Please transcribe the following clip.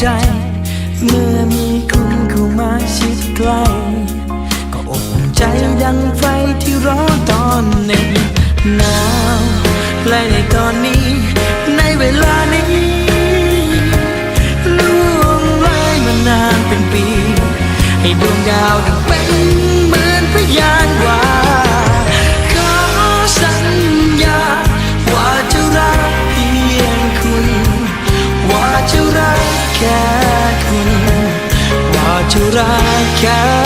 ใจ เมื่อมีคุณเข้ามาชิดใกล้ก็อบอุ่นใจดังไฟที่ร้อนตอนหนึ่งหนาวและในตอนนี้ ในเวลานี้ล่วงเลยมานานเป็นปี ให้ดวงดาวดัง ว่